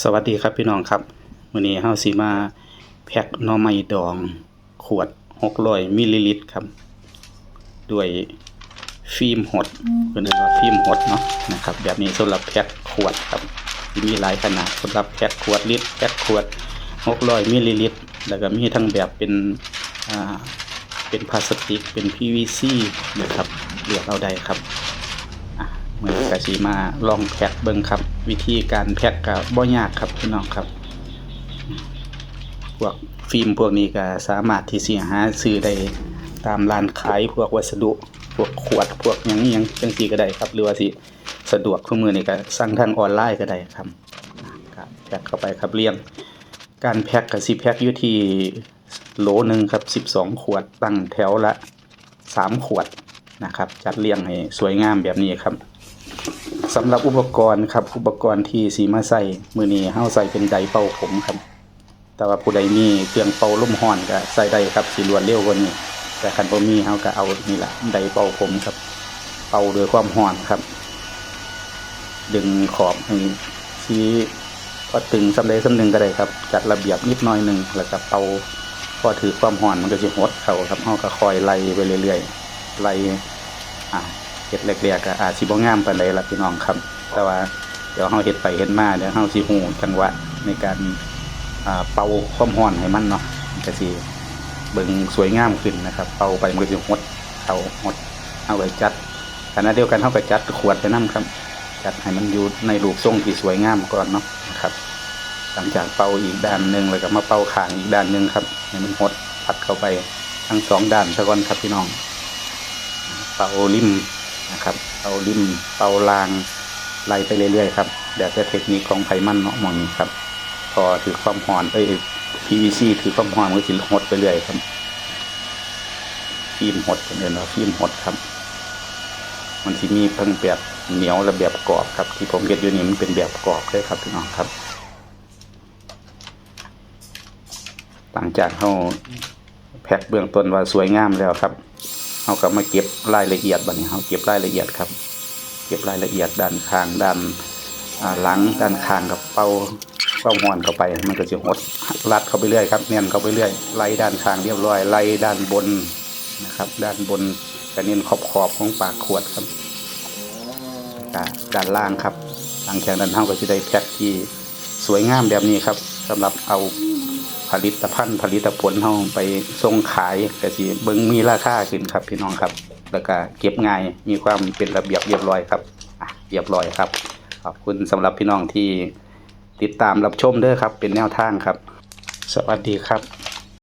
สวัสดีครับพี่น้องครับมื้อนี้เฮาสิมาแพ็คหน่อไม้ดองขวด600มิลลิลิตรครับ ด้วยฟิล์มหดเพิ่นเรียกว่าฟิล์มหดเนาะนะครับ แบบนี้สำหรับแพ็คขวดครับมีหลายขนาดสำหรับแพ็คขวดลิตรแพ็คขวด600มิลลิลิตรแล้วก็มีทั้งแบบเป็นอ่าเป็นพลาสติกเป็น PVC นะครับเลือกเอาได้ครับ อะมือกะสีมาลองแพ็คเบิ่งครับ วิธีการแพ็คก็บ่ยากครับพี่น้องครับ พวกฟิล์มพวกนี้ก็สามารถที่สิหาซื้อได้ตามร้านขายพวกวัสดุพวกขวดพวกหยังอิหยังจังซี่ก็ได้ครับ หรือว่าสิสะดวกทุกมือนี้ก็สั่งทางออนไลน์ก็ได้ครับแพ็คเข้าไปครับเรียงการแพ็คก็สิแพ็คอยู่ที่โหลหนึ่งครับ 12 ขวดตั้งแถวละ 3 ขวดนะครับ จัดเรียงให้สวยงามแบบนี้ครับ สำหรับอุปกรณ์ครับอุปกรณ์ที่สีมาใส่มือนี้เฮาใส่เป็นไดเป่าผมครับ แต่ว่าผู้ใดมีเครื่องเป่าลมร้อนก็ใส่ได้ครับสิรวดเร็วกว่านี้ แต่คันบ่มีเฮาก็เอานี่แหละไดเป่าผมครับ เป่าด้วยความร้อนครับ ดึงขอบให้สีพอตึงสำใดสำหนึ่งก็ได้ครับ จัดระเบียบนิดหน่อยหนึ่งแล้วก็เป่าพอถือความร้อนมันก็สิหดเข้าครับเฮาก็คอยไล่ไปเรื่อยๆไล่อ่า เฮ็ดแรกๆก็อาจสิบ่งามปานใดล่ะพี่น้องครับ แต่ว่าเดี๋ยวเฮาเฮ็ดไปเฮ็ดมาเดี๋ยวเฮาสิฮู้จังหวะในการอ่าเป่าความร้อนให้มันเนาะมันก็สิเบิ่งสวยงามขึ้นนะครับ เป่าไปมันก็สิหดเข้าหดเอาไว้จัดขณะเดียวกันเฮาก็จัดขวดไปนํครับ จัดให้มันอยู่ในรูปทรงที่สวยงามก่อนเนาะครับหลังจากเป่าอีกด้านหนึ่งแล้วก็มาเป่าขางอีกด้านหนึ่งครับให้มันหดพัดเข้าไปทั้งสองด้านซะก่อนครับพี่น้อง เป่าริม ครับเป่าริมเป่าลางไล่ไปเรื่อยๆครับเดี๋ยวจะเทคนิคของไผมันเนาะมองนี้ครับ พอถือความหอนเอ้ย PVC ถือความหอนมันก็สิหดไปเรื่อยครับฟิล์มหดเป็นเดินว่าฟิล์มหดครับ มันสิมีเพิ่งแบบเหนียวและแบบกรอบครับ ที่ผมเก็บอยู่นี่มันเป็นแบบกรอบเลยครับพี่น้องครับ หลังจากเขาแพ็คเบื้องต้นว่าสวยงามแล้วครับ เขาก็มาเก็บรายละเอียดบัดนี้เขาเก็บรายละเอียดครับ เก็บรายละเอียดด้านข้างด้านหลังด้านข้างกับเป้าเป้าหอนเข้าไป มันก็จะหดรัดเข้าไปเรื่อยครับเนียนเข้าไปเรื่อยไล่ด้านข้างเรียบร้อยไล่ด้านบนนะครับ ด้านบนกระเนียนขอบขอบของปากขวดครับด้านล่างครับหลังจากนั้นเขาก็จะได้แพ็คที่สวยงามแบบนี้ครับสำหรับเอา ผลิตภัณฑ์ผลิตผลเฮาไปส่งขายก็สิเบิ่งมีราคาขึ้นครับพี่น้องครับ แล้วก็เก็บง่ายมีความเป็นระเบียบเรียบร้อยครับอะเรียบร้อยครับ ขอบคุณสำหรับพี่น้องที่ติดตามรับชมเด้อครับ เป็นแนวทางครับ สวัสดีครับ